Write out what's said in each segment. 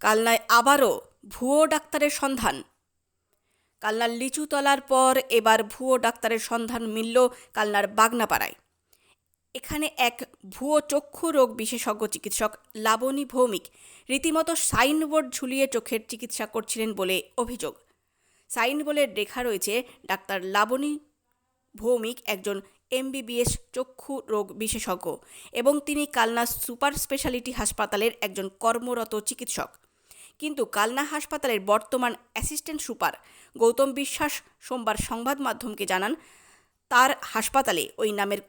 কালনায় আবারও ভুয়ো ডাক্তারের সন্ধান। কালনার লিচুতলার পর এবার ভুয়ো ডাক্তারের সন্ধান মিলল কালনার বাগনাপাড়ায়। এখানে এক ভুয়ো চক্ষু রোগ বিশেষজ্ঞ চিকিৎসক লাবণী ভৌমিক রীতিমতো সাইনবোর্ড ঝুলিয়ে চোখের চিকিৎসা করছিলেন বলে অভিযোগ। সাইনবোর্ডের লেখা রয়েছে, ডাক্তার লাবণী ভৌমিক একজন এমবিবিএস চক্ষু রোগ বিশেষজ্ঞ এবং তিনি কালনা সুপার স্পেশালিটি হাসপাতালের একজন কর্মরত চিকিৎসক। কিন্তু কালনা হাসপাতালের বর্তমান অ্যাসিস্ট্যান্ট সুপার গৌতম বিশ্বাস সোমবার সংবাদ মাধ্যমকে জানান, তার হাসপাতালে ওই নামের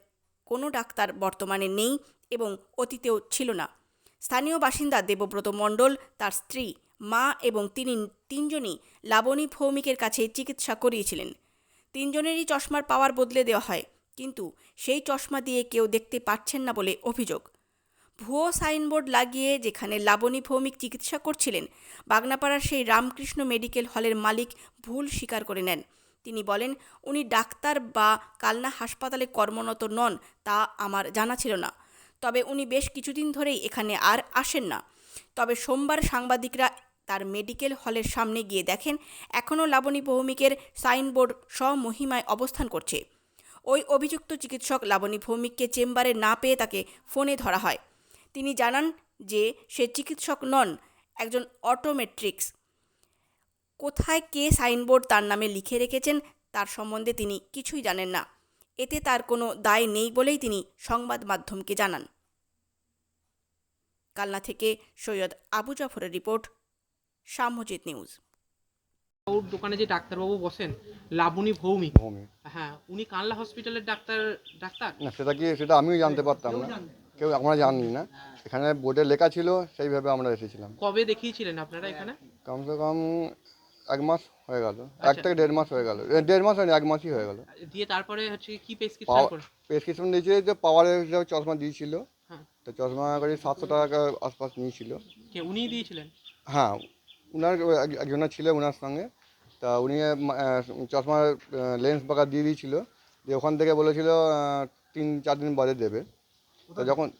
কোনো ডাক্তার বর্তমানে নেই এবং অতীতেও ছিল না। স্থানীয় বাসিন্দা দেবব্রত মণ্ডল, তার স্ত্রী, মা এবং তিনি তিনজনই লাবণী ভৌমিকের কাছে চিকিৎসা করিয়েছিলেন। তিনজনেরই চশমার পাওয়ার বদলে দেওয়া হয়, কিন্তু সেই চশমা দিয়ে কেউ দেখতে পাচ্ছেন না বলে অভিযোগ। ভুয়ো সাইনবোর্ড লাগিয়ে যেখানে লাবণী ভৌমিক চিকিৎসা করছিলেন, বাগনাপাড়ার সেই রামকৃষ্ণ মেডিকেল হলের মালিক ভুল স্বীকার করে নেন। তিনি বলেন, উনি ডাক্তার বা কালনা হাসপাতালে কর্মরত নন, তা আমার জানা ছিল না। তবে উনি বেশ কিছুদিন ধরেই এখানে আর আসেন না। তবে সোমবার সাংবাদিকরা তার মেডিকেল হলের সামনে গিয়ে দেখেন, এখনও লাবণী ভৌমিকের সাইনবোর্ড স্বমহিমায় অবস্থান করছে। ওই অভিযুক্ত চিকিৎসক লাবণী ভৌমিককে চেম্বারে না পেয়ে তাকে ফোনে ধরা হয়। তিনি জানান যে সে চিকিৎসক নন একজন অটোমেট্রিক্স। কোথায় কে সাইনবোর্ড তার নামে লিখে রেখেছেন তার সম্বন্ধে তিনি কিছুই জানেন না। এতে তার কোনো দায় নেই বলেই তিনি সংবাদ মাধ্যমকে জানান। কালনা থেকে সৈয়দ আবু জাফরের রিপোর্ট সাম্যজিৎ নিউজ। ওর দোকানে যে ডাক্তারবাবু বসেন লাবণী ভৌমিক। হ্যাঁ উনি কানলা হসপিটালের ডাক্তার ডাক্তার? না সেটা কি সেটা আমিও জানতে পারতাম না। কেউ আমরা জানি না। এখানে বোর্ডে লেখা ছিল সেইভাবে আমরা এসেছিলাম। কবে দেখিয়েছিলেন আপনারা এখানে? কমসে কম এক মাস হয়ে গেল। এক থেকে দেড় মাস হয়ে গেল। দেড় মাস হয়নি এক মাসই হয়ে গেল। দিয়ে তারপরে হচ্ছে কি প্রেসক্রিপশন করে প্রেসক্রিপশন দিয়েছে যে পাওয়ারের যে চশমা দিয়েছিল। হ্যাঁ। তো চশমা করে সাতশো টাকা আশপাশ নিয়েছিল। কে উনিই দিয়েছিলেন? হ্যাঁ উনার এক- একজনের ছিল ওনার সঙ্গে। তা উনি চশমার লেন্স বাঁকা দিয়ে দিয়েছিল। যে ওখান থেকে বলেছিল তিন চার দিন বাদে দেবে। তো যখন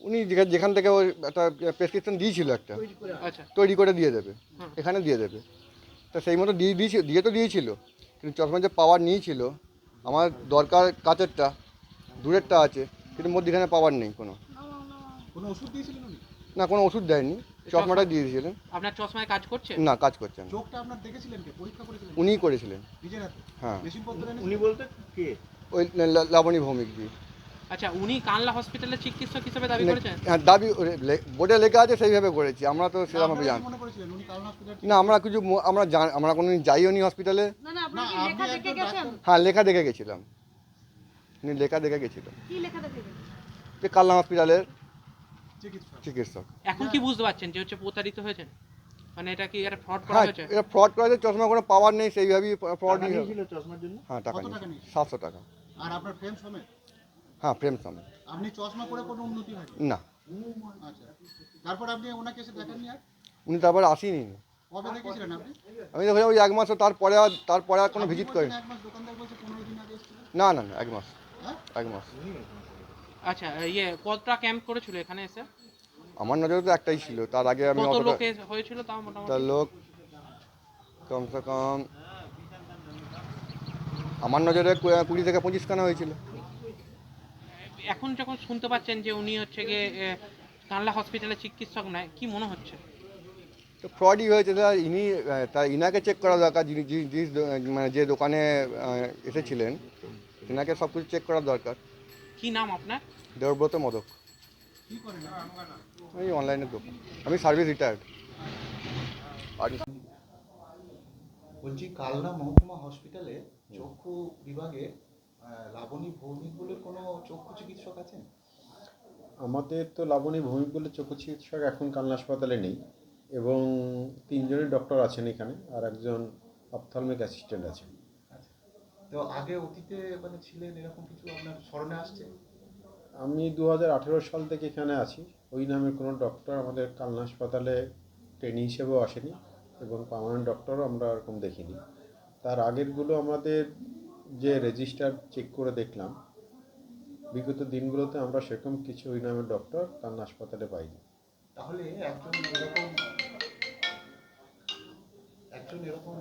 উনি যেখা- যেখান থেকে ওই একটা প্রেসক্রিপশন দিয়েছিল একটা আচ্ছা। তৈরি করে দিয়ে দেবে। এখানে দিয়ে দেবে। তা সেই মতো দিয়ে দিয়েছিল দিয়ে তো দিয়েছিল। কিন্তু চশমা যে পাওয়ার নিয়েছিল আমার দরকার কাচেরটা দূরেরটা আছে কিন্তু মধ্যখানে পাওয়ার নেই কোনো। কোনো ওষুধ দিয়েছিলেন না কোনো ওষুধ দেয়নি। চশমাটা দিয়ে দিয়েছিলেন। আপনার চশমায় কাজ করছে? না কাজ করছে না। চোখটা আপনার দেখেছিলেন কে? পরীক্ষা করেছিলেন উনিই করেছিলেন। নিজের হাতে? হ্যাঁ। উনি বলতে কে? ওই লাবণী ভৌমিক জি। আচ্ছা উনি কানলা হসপিটালের চিকিৎসক হিসেবে দাবি করেছেন? হ্যাঁ দাবি লে- বোর্ডে লেখা আছে সেইভাবে করেছি আমরা তো জানি মনে উনি কারণ হসপিটাল না আমরা কিছু আমরা জান আমরা কোনো যাইও নি হসপিটালে হ্যাঁ লেখা দেখে গেছিলাম। উনি লেখা দেখে গেছিলাম কি লেখা যে কালনা হসপিটালের চিকিৎসক। চিকিৎসক। এখন কি বুঝতে পারছেন যে হচ্ছে প্রতারিত হয়েছেন? মানে এটা কি ফ্রড করা হ্যাঁ হয়েছে? এটা ফ্রড করা হয়েছে চশমা কোনো পাওয়ার নেই সেইভাবেই ফ্রড টাকা চশমার জন্য? হ্যাঁ টাকা কত নিয়েছে। টাকা সাতশো টাকা। আর আপনার ফ্রেম সমেত? হ্যাঁ প্রেম সমেত আপনি চশমা পরে কোনো উন্নতি হয়নি? না। আচ্ছা। তারপর আপনি ওনাকে এসে দেখাননি আর? উনি তারপর আসেনি। কবে দেখেছিলেন আপনি? আমি দেখলাম ওই এক মাস তারপরে আর তারপরে আর কোনো ভিজিট করিনি। এক মাস? দোকানদার বলছে পনেরো দিন আগে এসেছিলেন না না না এক মাস। হ্যাঁ? এক মাস। আচ্ছা ইয়ে কতটা ক্যাম্প করেছিল এখানে এসে? আমার নজরে তো একটাই ছিল। তার আগে আমি কত লোকে হয়েছিল তাও মোটামুটি? তার লোক কমসে কম আমার নজরে কুড়ি থেকে পঁচিশ খানা হয়েছিল। এখন যখন শুনতে পাচ্ছেন যে উনি হচ্ছে গিয়ে কানলা হসপিটালের চিকিৎসক নয় কি মনে হচ্ছে? তো ফ্রডই হয়েছে তা ইনি আহ, তা ইনাকে চেক করা দরকার যিনি মানে যে দোকানে এসেছিলেন তিনাকে সব কিছু চেক করা দরকার। কি নাম আপনার? দেবব্রত মদক। কি করেন এই অনলাইনের দোকান। আমি সার্ভিস রিটায়ার্ড বলছি কালনা মহকুমা হসপিটালে চক্ষু বিভাগে লাবণী ভৌমিক বলে কোনো চক্ষু চিকিৎসক আছেন? আমাদের তো লাবণী ভৌমিক বলে চক্ষু চিকিৎসক এখন কালনা হাসপাতালে নেই এবং তিনজনের ডক্টর আছেন এখানে আর একজন অপথলমিক অ্যাসিস্ট্যান্ট আছেন। তো আগে অতীতে মানে ছিলেন এরকম কিছু আপনার স্মরণে আসছে? আমি দু হাজার আঠেরো সাল থেকে এখানে আছি। ওই নামের কোনো ডক্টর আমাদের কালনা হাসপাতালে ট্রেনি হিসেবেও আসেনি এবং পার্মানেন্ট ডক্টরও আমরা এরকম দেখিনি। তার আগেরগুলো আমাদের যে রেজিস্টার চেক করে দেখলাম, বিগত দিনগুলোতে আমরা সেরকম কিছু ওই নামের ডক্টর কালনা হাসপাতালে পাইনি। তাহলে একজন এরকম একজন এরকম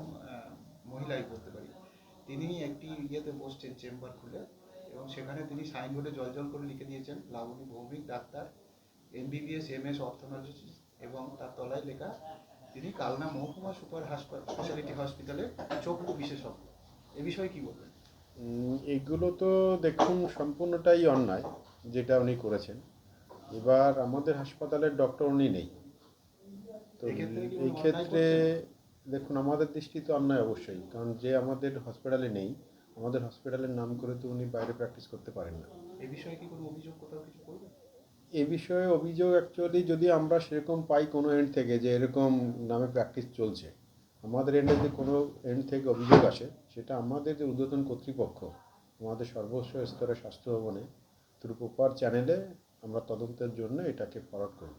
মহিলাই বলতে পারি, তিনি একটি ইয়েতে বসছেন, চেম্বার খুলে, এবং সেখানে তিনি সাইনবোর্ডে জল জল করে লিখে দিয়েছেন, Labani Bhowmik, doctor, MBBS M S orthologist এবং তার তলায় লেখা, তিনি কালনা মহকুমা সুপার হাসপাতাল স্পেশালিটি হসপিটালে চক্ষু বিশেষজ্ঞ। এ বিষয়ে কি বলবেন? এগুলো তো দেখুন সম্পূর্ণটাই অন্যায় যেটা উনি করেছেন। এবার আমাদের হাসপাতালের ডক্টর উনি নেই। তো এই ক্ষেত্রে দেখুন আমাদের দৃষ্টিতে অন্যায় অবশ্যই কারণ যে আমাদের হসপিটালে নেই আমাদের হসপিটালের নাম করে তো উনি বাইরে প্র্যাকটিস করতে পারেন না। এ বিষয়ে কি কোনো অভিযোগ কোথাও কিছু করবেন? এ বিষয়ে অভিযোগ অ্যাকচুয়ালি যদি আমরা সেরকম পাই কোনো এন্ড থেকে যে এরকম নামে প্র্যাকটিস চলছে। আমাদের এন্ডে যদি কোনো এন্ড থেকে অভিযোগ আসে, সেটা আমাদের যে উদ্বোধন কর্তৃপক্ষ, আমাদের সর্বোচ্চ স্তরে স্বাস্থ্য ভবনে চ্যানেলে আমরা তদন্তের জন্য এটাকে ফরওয়ার্ড করব।